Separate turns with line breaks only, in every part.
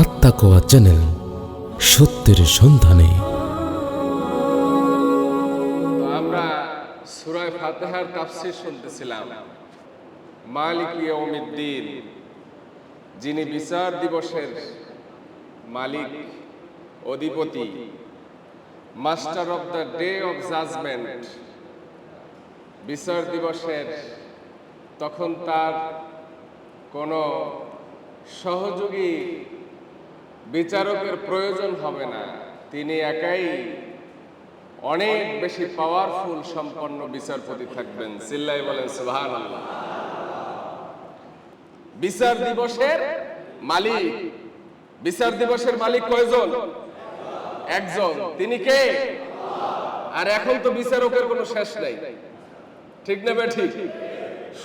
আত্মাকোয়া channel সত্যের সন্ধানে।
আমরা সুরায় ফাতেহার তাফসির শুনতেছিলাম। মালিক ইয়াউমিদ্দিন, যিনি বিচার দিবসের মালিক, অধিপতি, master of the day of judgement, বিচার দিবসের, তখন তার কোনো সহযোগী বিচারকের প্রয়োজন হবে না। তিনি একাই অনেক বেশি পাওয়ারফুল সম্পন্ন বিচারপতি থাকবেন। চিল্লাই বলেন সুবহান বিচার দিবসের মালিক, বিচার দিবসের মালিক কয়জন? একজন। তিনি কে? আর এখন তো বিচারকের কোনো শেষ নাই। ঠিক না ঠিক?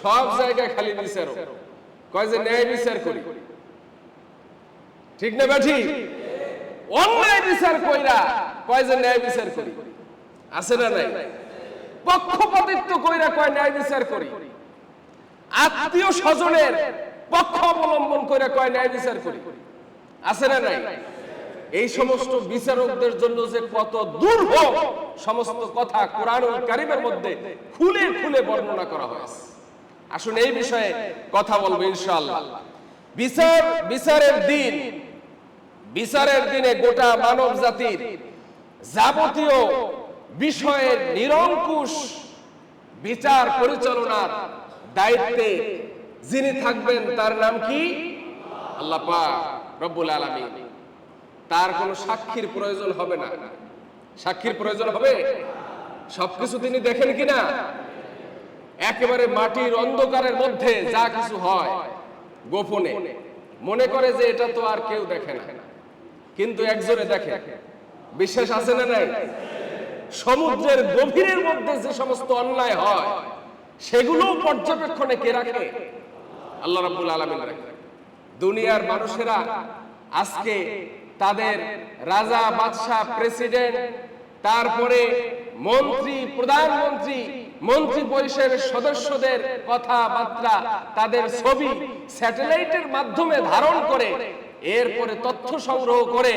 সব জায়গায় খালি বিচারক। কয় যে ন্যায় বিচার করি। ঠিক না বে ঠিক অন্যায় বিচার কইরা কয় যে ন্যায় বিচার করি? আছে না নাই। পক্ষপাতিত্ব কইরা কয় ন্যায় বিচার করি? আত্মীয় স্বজনের পক্ষ অবলম্বন কইরা কয় ন্যায় বিচার করি? আছে না নাই? এই সমস্ত বিচারকদের জন্য যে কত দুর্ভোগ সমস্ত কথা কোরআনুল কারিমের মধ্যে খুলে খুলে বর্ণনা করা হয়েছে। আসুন এই বিষয়ে কথা বলব ইনশাআল্লাহ। বিচার বিচারের দিন। বিচারের দিনে গোটা মানব জাতির যাবতীয় বিষয়ের নিরঙ্কুশ বিচার পরিচালনার দায়িত্বে যিনি থাকবেন তার নাম কি? আল্লাহ পাক রব্বুল আলামিন। তার কোনো সাক্ষীর প্রয়োজন হবে না। সাক্ষীর প্রয়োজন হবে? সবকিছু তিনি দেখেন কিনা? একেবারে মাটির অন্ধকারের মধ্যে যা কিছু হয়, গোপনে। মনে করে যে এটা তো আর কেউ দেখে না। কিন্তু একজনে দেখে। বিশ্বাস আছে না নাই? সমুদ্রের গভীরের মধ্যে যে সমস্ত অন্যায় হয় সেগুলো পর্যবেক্ষণে কে রাখে? আল্লাহ রাব্বুল আলামিন রাখে। দুনিয়ার মানুষেরা আজকে তাদের রাজা, বাদশাহ, প্রেসিডেন্ট, তারপরে মন্ত্রী, প্রধানমন্ত্রী, মন্ত্রী পরিষদের সদস্যদের কথাবার্তা, তাদের ছবি স্যাটেলাইটের মাধ্যমে ধারণ করে, এরপরে তথ্য সংগ্রহ করে,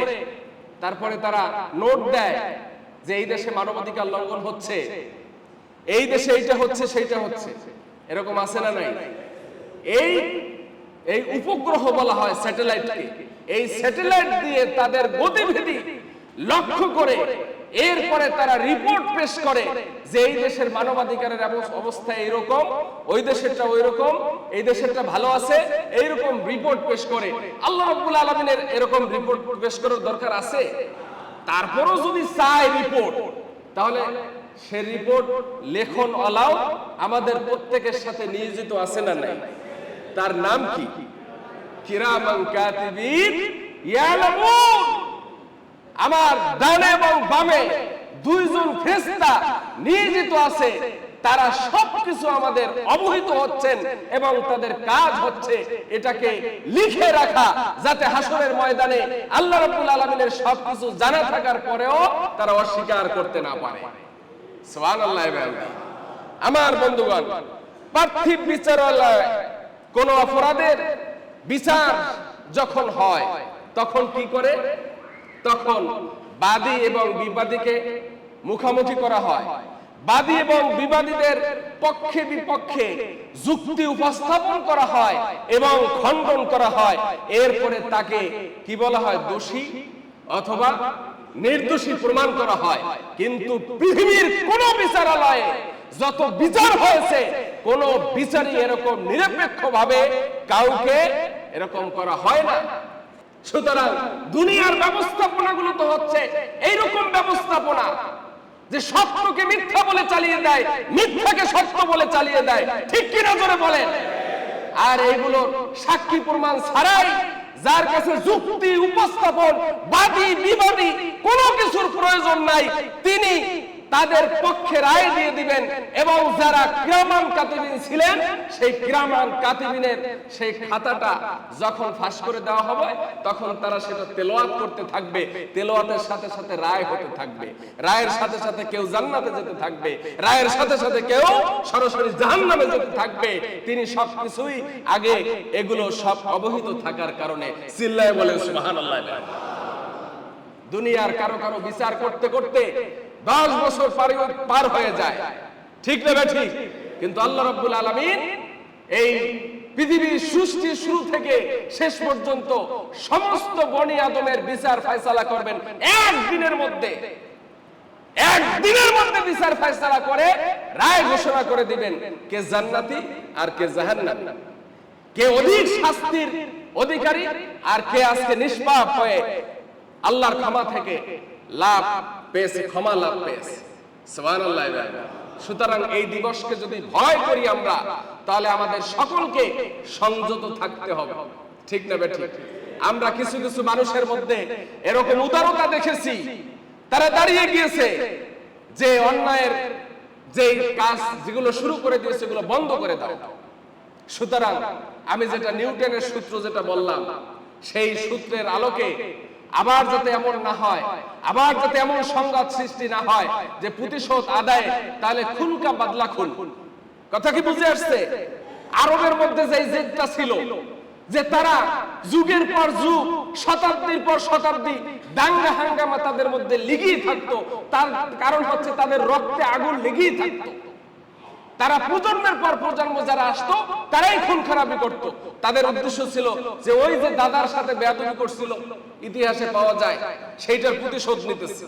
তারপরে তারা নোট দেয় যে এই দেশে মানবাধিকার লঙ্ঘন হচ্ছে। এই দেশে এইটা হচ্ছে, সেইটা হচ্ছে। এরকম আছে না নাই? এই এই উপগ্রহ বলা হয় স্যাটেলাইটকে। এই স্যাটেলাইট দিয়ে তাদের গতিবিধি লক্ষ্য করে এরপরে তারা রিপোর্ট পেশ করে যে এই দেশের মানবাধিকারের অবস্থা এরকম ওই দেশেরটা ওই রকম এই দেশেরটা ভালো আছে, এইরকম রিপোর্ট পেশ করে। আল্লাহ রাব্বুল আলামিনের এরকম রিপোর্ট পেশ করার দরকার আছে? তারপরও যদি চায় রিপোর্ট তাহলে সে রিপোর্ট লেখন অলাও আমাদের প্রত্যেকের সাথে নিয়োজিত আছে না নাই? তার নাম কি? কিরামান কাতিবিন ইয়ালামুন। আমার ডানে এবং বামে দুইজন ফেরেশতা নিয়োজিত আছে, তারা সবকিছু আমাদের অবহিত হচ্ছেন এবং তাদের কাজ হচ্ছে এটাকে লিখে রাখা, যাতে হাসরের ময়দানে আল্লাহ রাব্বুল আলামিনের সবকিছু জানা থাকার পরেও তারা অস্বীকার করতে না পারে। সুবহানাল্লাহ আমার বন্ধুগণ, পার্থিব বিচারালয়, কোন অপরাধের বিচার যখন হয়, তখন কি করে? তখন বাদী এবং বিবাদীকে মুখামুখি করা হয়। বাদী এবং বিবাদীদের পক্ষে বিপক্ষে যুক্তি উপস্থাপন করা হয় এবং খণ্ডন করা হয়। এরপরে তাকে কি বলা হয়? দোষী অথবা নির্দোষী প্রমাণ করা হয়। কিন্তু পৃথিবীর কোন বিচারালয়ে যত বিচার হয়েছে, কোন বিচারই এরকম নিরপেক্ষ ভাবে কাউকে এরকম করা হয় না। সুতরাং দুনিয়ার ব্যবস্থাপনাগুলো তো হচ্ছে এইরকম ব্যবস্থাপনা যে সত্যকে মিথ্যা বলে চালিয়ে দেয়, মিথ্যাকে সত্য বলে চালিয়ে দেয়। ঠিক কিনা জোরে বলেন? আর এইগুলো সাক্ষী প্রমাণ ছাড়াই যার কাছে যুক্তি, উপস্থাপন, বাদী, বিবাদী কোনো কিছুর প্রয়োজন নাই, তিনি তাদের পক্ষে রায় দিয়ে দিবেন এবং যারা কিরামান কাতিবিন ছিলেন, সেই কিরামান কাতিবিনের সেই খাতাটা যখন ফাঁস করে দেওয়া হবে, তখন তারা সেটা তেলাওয়াত করতে থাকবে। তেলাওয়াতের সাথে সাথে রায় হতে থাকবে। রায়ের সাথে সাথে কেউ জান্নাতে যেতে থাকবে। রায়ের সাথে সাথে কেউ সরাসরি জাহান্নামে যেতে থাকবে। তিনি সবকিছুই আগে এগুলো সব অবহিত থাকার কারণে চিল্লায় বলেন সুবহানাল্লাহ। দুনিয়ার কারও কারও বিচার করতে করতে দশ বছর পারি- হয়ে যায়। ঠিক না ঠিক? কিন্তু আল্লাহ রাব্বুল আলমিন এই পৃথিবীর সৃষ্টি শুরু থেকে শেষ পর্যন্ত সমস্ত বনি আদমের বিচার ফয়সালা করবেন। একদিনের মধ্যে। একদিনের মধ্যে বিচার ফয়সালা করে রায় ঘোষণা করে দিবেন কে জান্নাতি আর কে জাহান্নামী। কে অধিক শাস্তির অধিকারী আর কে আজকে নিষ্পাপ হয়ে আল্লাহর ক্ষমা থেকে লাভ পেয়েছে, ক্ষমা লাভ পেয়েছে। সুতরাং এই দিবসকে যদি ভয় করি আমরা, তাহলে আমাদের সকলকে সংযত থাকতে হবে। ঠিক না ঠিক আমরা কিছু কিছু মানুষের মধ্যে এরকম উদারতা দেখেছি, তারা দাঁড়িয়ে গিয়েছে যে অন্যায়ের যে কাজ যেগুলো শুরু করে দিয়েছে, সেগুলো বন্ধ করে দাও। সুতরাং আমি যেটা নিউটনের সূত্র যেটা বললাম, সেই সূত্রের আলোকে আবার যাতে এমন না হয়, আবার যাতে এমন সংঘাত সৃষ্টি না হয় যে প্রতিশোধ আদায়, তাহলে খুনকা বাদলা খুন। কথা কি বুঝে আসছে? আরবের মধ্যে যে জেদটা ছিল, যে তারা যুগের পর যুগ, শতাব্দীর পর শতাব্দী দাঙ্গা হাঙ্গামা তাদের মধ্যে লেগেই থাকতো, তার কারণ হচ্ছে তাদের রক্তে আগুন লেগেই থাকতো। তারা প্রজন্মের পর প্রজন্ম যারা আসতো, তারাই খুন খারাপি করত। তাদের উদ্দেশ্য ছিল যে ওই যে দাদার সাথে বেয়াদবি করছিল, ইতিহাসে পাওয়া যায়, সেইটার প্রতিশোধ নিতেছে।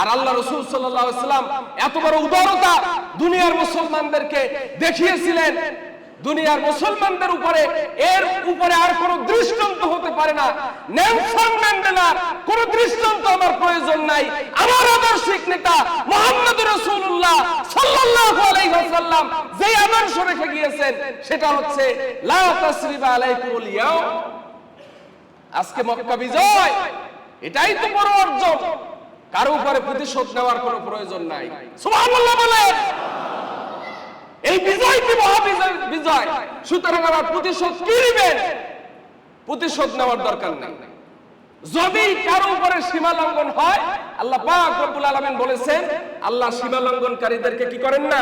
আর আল্লাহ রসুল সাল্লাম এত বড় উদারতা দুনিয়ার মুসলমানদেরকে দেখিয়েছিলেন দুনিয়ার মুসলমানদের উপরে এর উপরে আর কোন দৃষ্টান্ত হতে পারে না। নেলসন ম্যান্ডেলার কোন দৃষ্টান্ত আমার প্রয়োজন নাই। আমার আদর্শিক নেতা মোহাম্মদ রাসূলুল্লাহ সাল্লাল্লাহু আলাইহি ওয়াসাল্লাম যে আদর্শ রেখে গিয়েছেন, সেটা হচ্ছে, লা তাসরিবা আলাইকুমুল ইয়াউম। আজকে মক্কা বিজয়, এটাই তো বড় অর্জন। কারও উপরে প্রতিশোধ নেওয়ার কোনো প্রয়োজন নাই। সুবহানাল্লাহ বলেন। এই বিজয় কি মহা বিজয়। সুতরাং আমার প্রতিশোধ কি নেবেন? প্রতিশোধ নেওয়ার দরকার নেই। যদি কারও উপরে সীমা লঙ্ঘন হয়, আল্লাহ পাক রব্বুল আলামিন বলেছেন, আল্লাহ সীমা লঙ্ঘনকারীদেরকে কি করেন না?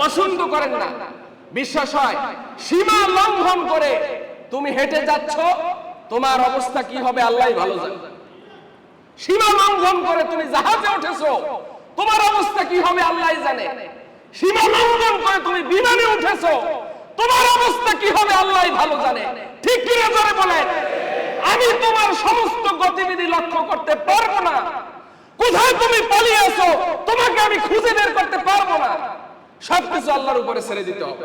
পছন্দ করেন না। বিশ্বাস হয়, সীমা লঙ্ঘন করে তুমি হেঁটে যাচ্ছ, তোমার অবস্থা কি হবে আল্লাহই ভালো জানে। সীমা লঙ্ঘন করে তুমি জাহাজে উঠেছো, তোমার অবস্থা কি হবে আল্লাহই জানে। সীমা লঙ্ঘন করে তুমি বিমানে উঠেছো। তোমার অবস্থা কি হবে আল্লাহই ভালো জানে। ঠিক কি না বলেন আমি তোমার সমস্ত গতিবিধি লক্ষ্য করতে পারব না। কোথায় তুমি পালিয়ে আছো, তোমাকে আমি খুঁজে বের করতে পারব না। সবকিছু আল্লাহর উপরে ছেড়ে দিতে হবে।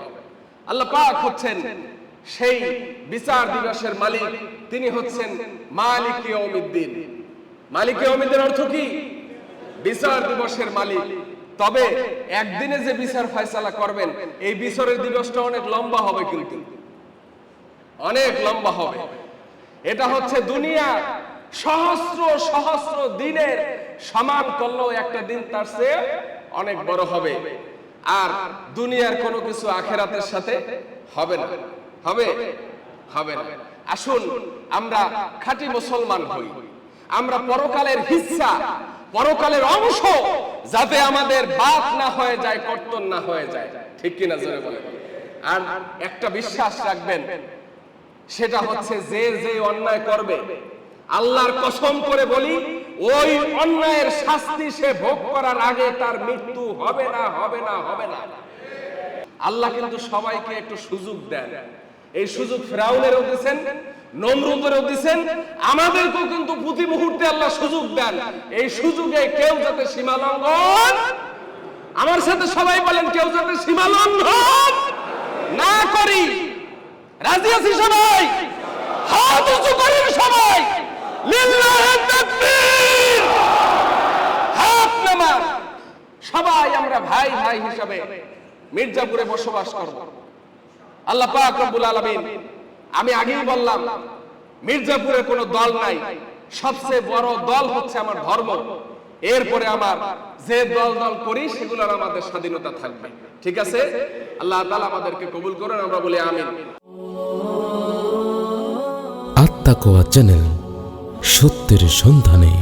আল্লাহ পাক হচ্ছেন সেই বিচার দিবসের মালিক। তিনি হচ্ছেন মালিক মালিক অর্থ কি? বিচার দিবসের মালিক। তবে একদিনে যে বিচার ফয়সালা করবেন, এই বিচারের দিবসটা অনেক লম্বা হবে কিন্তু। অনেক লম্বা হবে। এটা হচ্ছে দুনিয়া সহস্র সহস্র দিনের সমান করলেও একটা দিন তার চেয়ে অনেক বড় হবে। আর দুনিয়ার কোনো কিছু আখেরাতের সাথে হবে না। হবে? হবে না। আসুন আমরা খাঁটি মুসলমান হই। আমরা পরকালের হিস্সা পরকালের অংশ যাতে আমাদের বাদ না হয়ে যায়, কর্তন না হয়ে যায়। ঠিক কিনা জোরে বলেন? আর একটা বিশ্বাস রাখবেন, সেটা হচ্ছে যে যে অন্যায় করবে, আল্লাহর কসম করে বলি, ওই অন্যায়ের শাস্তি সে ভোগ করার আগে তার মৃত্যু হবে না হবে না হবে না। আল্লাহ কিন্তু সবাইকে একটু সুযোগ দেন। এই সুযোগ ফেরাউনেরও দিচ্ছেন নমরুদেরও দিচ্ছেন আমাদেরকেও কিন্তু প্রতি মুহূর্তে আল্লাহ সুযোগ দেন। এই সুযোগে কেউ যাতে সীমা লঙ্ঘন, আমার সাথে সবাই বলেন কেউ যাতে সীমা না করি। রাজি আছি সবাই? হাত উঁচু করেন সবাই। হাত নামান সবাই আমরা ভাই ভাই হিসাবে মির্জাপুরে বসবাস করব। আল্লাহ পাক রব্বুল আলামিন, আমি আগেই বললাম, মির্জাপুরে কোনো দল নাই। সবচেয়ে বড় দল হচ্ছে আমার ধর্ম। এরপরে আমার যে দল দল করি, সেগুলোর আমাদের স্বাধীনতা থাকবে। ঠিক আছে? আল্লাহ তাআলা আমাদেরকে কবুল করেন, আমরা বলি আমিন।
আত্মাকোয়া চ্যানেল, সত্যের সন্ধানে।